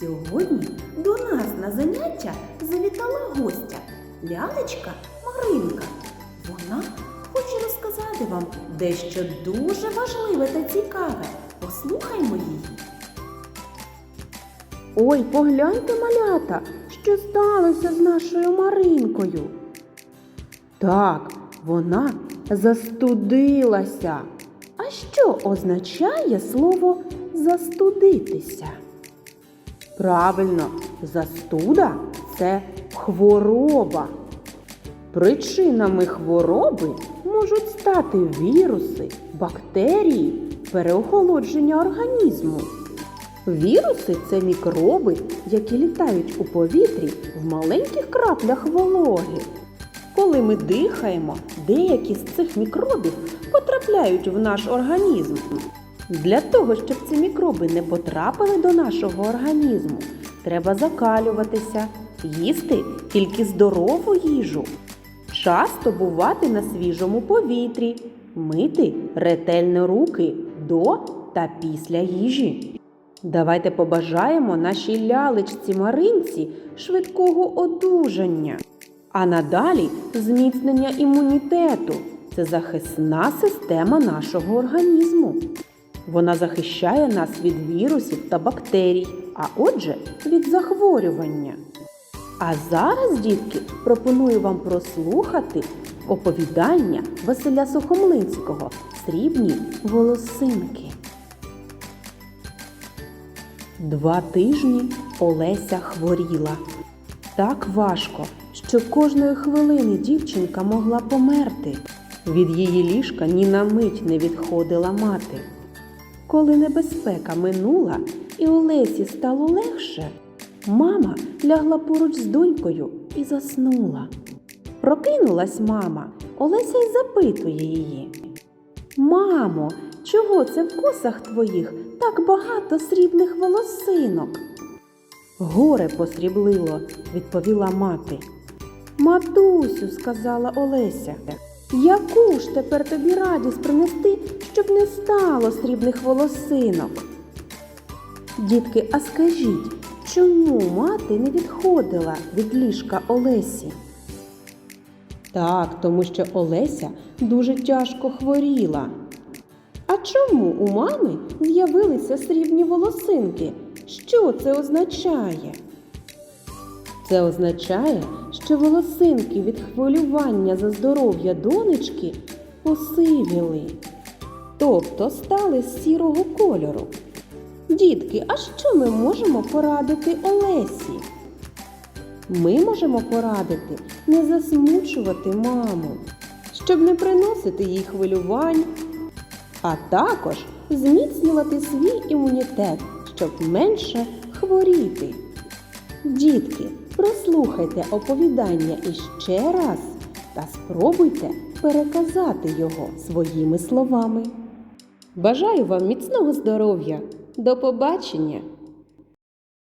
Сьогодні до нас на заняття завітала гостя лялечка Маринка. Вона хоче розказати вам дещо дуже важливе та цікаве. Послухаймо її. Ой, погляньте, малята, що сталося з нашою Маринкою. Так, вона застудилася. А що означає слово застудитися? Правильно, застуда це хвороба. Причинами хвороби можуть стати віруси, бактерії, переохолодження організму. Віруси це мікроби, які літають у повітрі в маленьких краплях вологи. Коли ми дихаємо, деякі з цих мікробів потрапляють в наш організм. Для того, щоб ці мікроби не потрапили до нашого організму, треба закалюватися, їсти тільки здорову їжу, часто бувати на свіжому повітрі, мити ретельно руки до та після їжі. Давайте побажаємо нашій лялечці Маринці швидкого одужання, а надалі зміцнення імунітету. Це захисна система нашого організму. Вона захищає нас від вірусів та бактерій, а отже, від захворювання. А зараз, дітки, пропоную вам прослухати оповідання Василя Сухомлинського Срібні волосинки. Два тижні Олеся хворіла. Так важко, що кожної хвилини дівчинка могла померти. Від її ліжка ні на мить не відходила мати. Коли небезпека минула і Олесі стало легше, мама лягла поруч з донькою і заснула. Прокинулась мама, Олеся й запитує її. Мамо, чого це в косах твоїх так багато срібних волосинок? Горе посріблило, відповіла мати. Матусю, сказала Олеся, яку ж тепер тобі радість принести, щоб не стало срібних волосинок? Дітки, а скажіть, чому мати не відходила від ліжка Олесі? Так, тому що Олеся дуже тяжко хворіла. А чому у мами з'явилися срібні волосинки? Що це означає? Це означає, що волосинки від хвилювання за здоров'я донечки посивіли, тобто стали сірого кольору. Дітки, а що ми можемо порадити Олесі? Ми можемо порадити не засмучувати маму, щоб не приносити їй хвилювань, а також зміцнювати свій імунітет, щоб менше хворіти. Дітки, прослухайте оповідання іще раз та спробуйте переказати його своїми словами. Бажаю вам міцного здоров'я! До побачення!